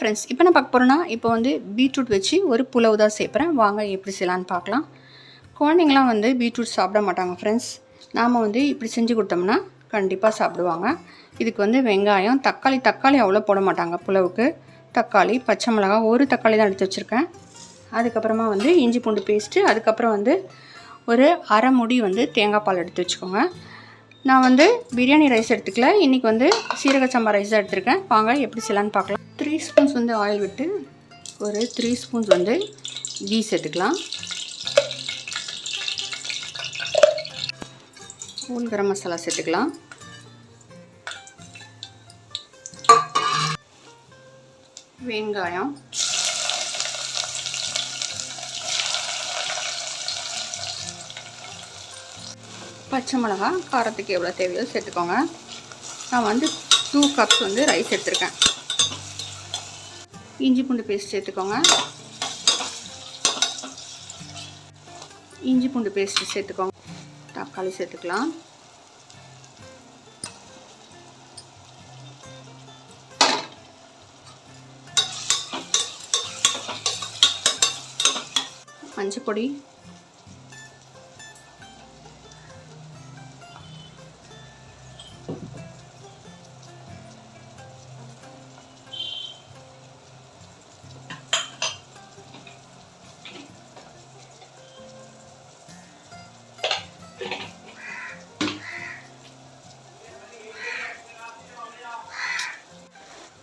Friends இப்போ நான் பார்க்க போகிறேன்னா இப்போ வந்து பீட்ரூட் வச்சு ஒரு புலவு தான் சேர்க்குறேன் வாங்க எப்படி செய்யலான்னு பார்க்கலாம். குழந்தைங்களாம் வந்து பீட்ரூட் சாப்பிட மாட்டாங்க ஃப்ரெண்ட்ஸ் நாம் வந்து இப்படி செஞ்சு கொடுத்தோம்னா கண்டிப்பாக சாப்பிடுவாங்க. இதுக்கு வந்து வெங்காயம் தக்காளி தக்காளி அவ்வளோ போட மாட்டாங்க புலவுக்கு. தக்காளி பச்சை மிளகாய் ஒரு தக்காளி தான் எடுத்து வச்சுருக்கேன். அதுக்கப்புறமா வந்து இஞ்சி பூண்டு பேஸ்ட்டு அதுக்கப்புறம் வந்து ஒரு அரை முடி வந்து தேங்காய் பால் எடுத்து வச்சுக்கோங்க. நான் வந்து பிரியாணி ரைஸ் எடுத்துக்கல. இன்றைக்கி வந்து சீரக சம்பா ரைஸ் தான் எடுத்திருக்கேன். வாங்க எப்படி செய்யலான்னு பார்க்கலாம். த்ரீ ஸ்பூன்ஸ் வந்து ஆயில் விட்டு ஒரு த்ரீ ஸ்பூன்ஸ் வந்து கீ சேர்த்துக்கலாம். ஹோல் கரம் மசாலா சேர்த்துக்கலாம். வெங்காயம். பச்சை மிளகா காரத்துக்கு எவ்வளோ தேவையோ சேர்த்துக்கோங்க. நான் வந்து டூ கப்ஸ் வந்து ரைஸ் எடுத்திருக்கேன். இஞ்சி பூண்டு பேஸ்ட் சேர்த்துக்கோங்க. இஞ்சி பூண்டு பேஸ்ட் சேர்த்துக்கோங்க. தக்காளி சேர்த்துக்கலாம். மஞ்சள் பொடி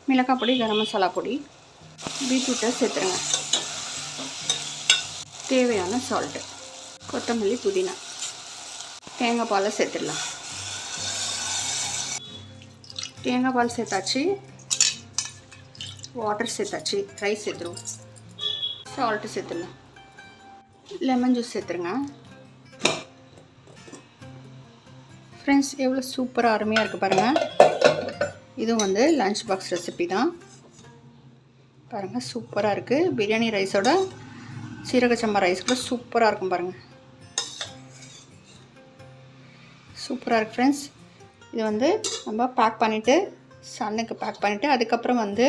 மிளகாய் பொடி கரம் மசாலா பொடி பீட்ரூட்டை சேர்த்துருங்க. தேவையான சால்ட்டு கொத்தமல்லி புதினா தேங்காய் பாலை சேர்த்துடலாம். தேங்காய் பால் சேர்த்தாச்சு. வாட்டர் சேர்த்தாச்சு. ரைஸ் சேர்த்துருவோம். சால்ட்டு சேர்த்துடலாம். லெமன் ஜூஸ் சேர்த்துருங்க. ஃப்ரெண்ட்ஸ் எவ்வளோ சூப்பராக அருமையாக இருக்குது பாருங்கள் இதுவும் வந்து லஞ்ச் பாக்ஸ் ரெசிபி தான். பாருங்கள் சூப்பராக இருக்குது பிரியாணி ரைஸோட சீரக சம்பா ரைஸ் கூட சூப்பராக இருக்கும் பாருங்கள் சூப்பராக இருக்குது ஃப்ரெண்ட்ஸ் இது வந்து நம்ம பேக் பண்ணிவிட்டு சன்னுக்கு பேக் பண்ணிவிட்டு அதுக்கப்புறம் வந்து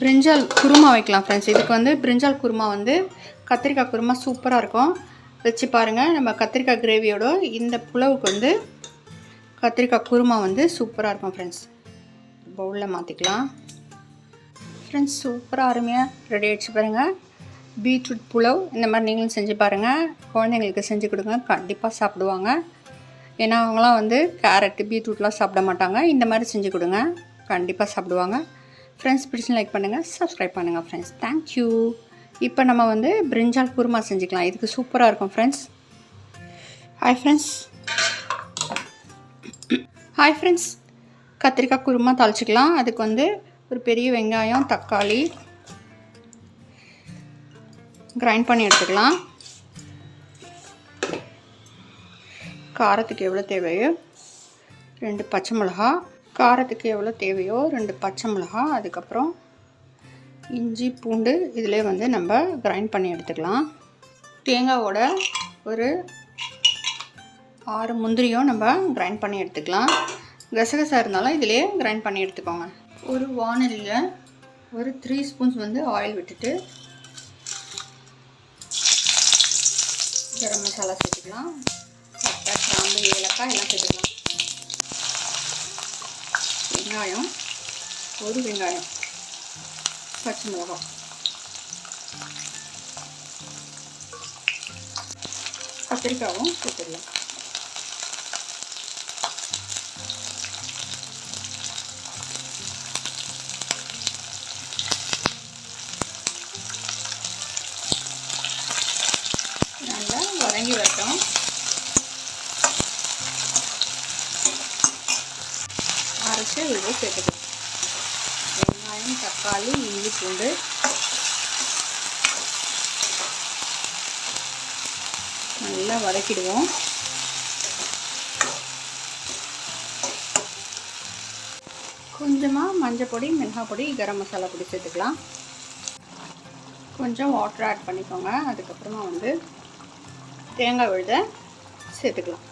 பிரிஞ்சால் குருமா வைக்கலாம் ஃப்ரெண்ட்ஸ் இதுக்கு வந்து பிரிஞ்சால் குருமா வந்து கத்திரிக்காய் குருமா சூப்பராக இருக்கும். வச்சு பாருங்கள் நம்ம கத்திரிக்காய் கிரேவியோட இந்த புலவுக்கு வந்து கத்திரிக்காய் குருமா வந்து சூப்பராக இருக்கும் ஃப்ரெண்ட்ஸ் பவுலில் மாற்றிக்கலாம் ஃப்ரெண்ட்ஸ் சூப்பராக அருமையாக ரெடி ஆகிடுச்சு பாருங்கள் பீட்ரூட் புலவ் இந்த மாதிரி நீங்களும் செஞ்சு பாருங்கள் குழந்தைங்களுக்கு செஞ்சு கொடுங்க கண்டிப்பாக சாப்பிடுவாங்க. ஏன்னா அவங்களாம் வந்து கேரட்டு பீட்ரூட்லாம் சாப்பிட மாட்டாங்க. இந்த மாதிரி செஞ்சு கொடுங்க கண்டிப்பாக சாப்பிடுவாங்க. ஃப்ரெண்ட்ஸ் பிடிச்சி லைக் பண்ணுங்கள் சப்ஸ்கிரைப் பண்ணுங்கள் ஃப்ரெண்ட்ஸ் தேங்க்யூ இப்போ நம்ம வந்து பிரிஞ்சால் குருமா செஞ்சுக்கலாம். இதுக்கு சூப்பராக இருக்கும் friends hi friends hi friends கத்திரிக்காய் குருமா தாளிச்சிக்கலாம். அதுக்கு வந்து ஒரு பெரிய வெங்காயம் தக்காளி கிரைண்ட் பண்ணி எடுத்துக்கலாம். காரத்துக்கு எவ்வளோ தேவையோ ரெண்டு பச்சை மிளகா. காரத்துக்கு எவ்வளோ தேவையோ ரெண்டு பச்சை மிளகா. அதுக்கப்புறம் இஞ்சி பூண்டு இதிலே வந்து நம்ம கிரைண்ட் பண்ணி எடுத்துக்கலாம். தேங்காவோட ஒரு ஆறு முந்திரியும் நம்ம கிரைண்ட் பண்ணி எடுத்துக்கலாம். கசகசா இருந்தாலும் இதிலே கிரைண்ட் பண்ணி எடுத்துக்கோங்க. ஒரு வானலியில் ஒரு த்ரீ ஸ்பூன்ஸ் வந்து ஆயில் விட்டுட்டு கரம் மசாலா சேர்த்துக்கலாம். பட்டை கிராம்பு ஏலக்காய் எல்லாம் சேர்த்துக்கலாம். வெங்காயம் ஒரு வெங்காயம் பச்சை மிளகாய். கத்திரிக்காவும் சேர்த்துடலாம் நல்லா வதங்கி வரட்டும் அரைச்சி இதை சேர்த்துக்கலாம் வெங்காயம் தக்காளி இஞ்சி பூண்டு. நல்லா வதக்கிடுவோம். கொஞ்சமாக மஞ்சள் பொடி மிளகாய் பொடி கரம் மசாலா பொடி சேர்த்துக்கலாம். கொஞ்சம் வாட்டர் ஆட் பண்ணிக்கோங்க. அதுக்கப்புறமா வந்து தேங்காய் விழுத சேர்த்துக்கலாம்.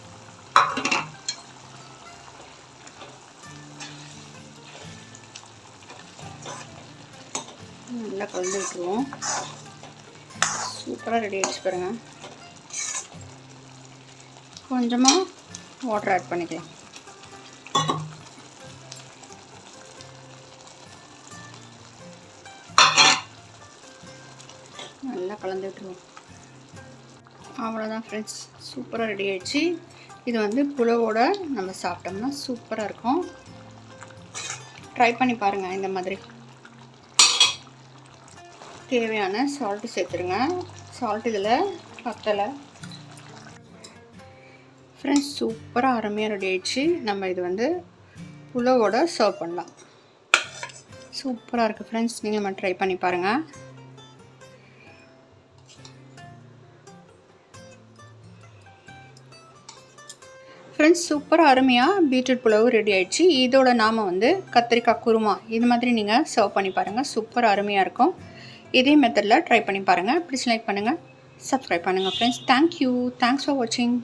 நல்லா கலந்து விட்டுருவோம். சூப்பராக ரெடி ஆகிடுச்சு பாருங்கள் கொஞ்சமாக வாட்டர் ஆட் பண்ணிக்கலாம். நல்லா கலந்து விட்டுருவோம். அவ்வளோதான் ஃப்ரெண்ட்ஸ் சூப்பராக ரெடி ஆகிடுச்சு இது வந்து புலவோட நம்ம சாப்பிட்டோம்னா சூப்பராக இருக்கும். ட்ரை பண்ணி பாருங்கள் இந்த மாதிரி. தேவையான சால்ட்டு சேர்த்துருங்க. சால்ட் இதில் பத்தலை. ஃப்ரெண்ட்ஸ் சூப்பராக அருமையாக ரெடி ஆயிடுச்சு. நம்ம இது வந்து புலவோட சர்வ் பண்ணலாம். சூப்பராக இருக்குது ஃப்ரெண்ட்ஸ் நீங்கள் மட்டும் ட்ரை பண்ணி பாருங்கள் ஃப்ரெண்ட்ஸ் சூப்பராக அருமையாக பீட்ரூட் புலவு ரெடி ஆயிடுச்சு. இதோட நாம வந்து கத்திரிக்காய் குருமா இது மாதிரி நீங்கள் சர்வ் பண்ணி பாருங்கள் சூப்பர் அருமையாக இருக்கும். இதே மெத்தடில் ட்ரை பண்ணி பாருங்கள் ப்ளீஸ் லைக் பண்ணுங்கள் சப்ஸ்கிரைப் பண்ணுங்கள் friends thank you thanks for வாட்சிங்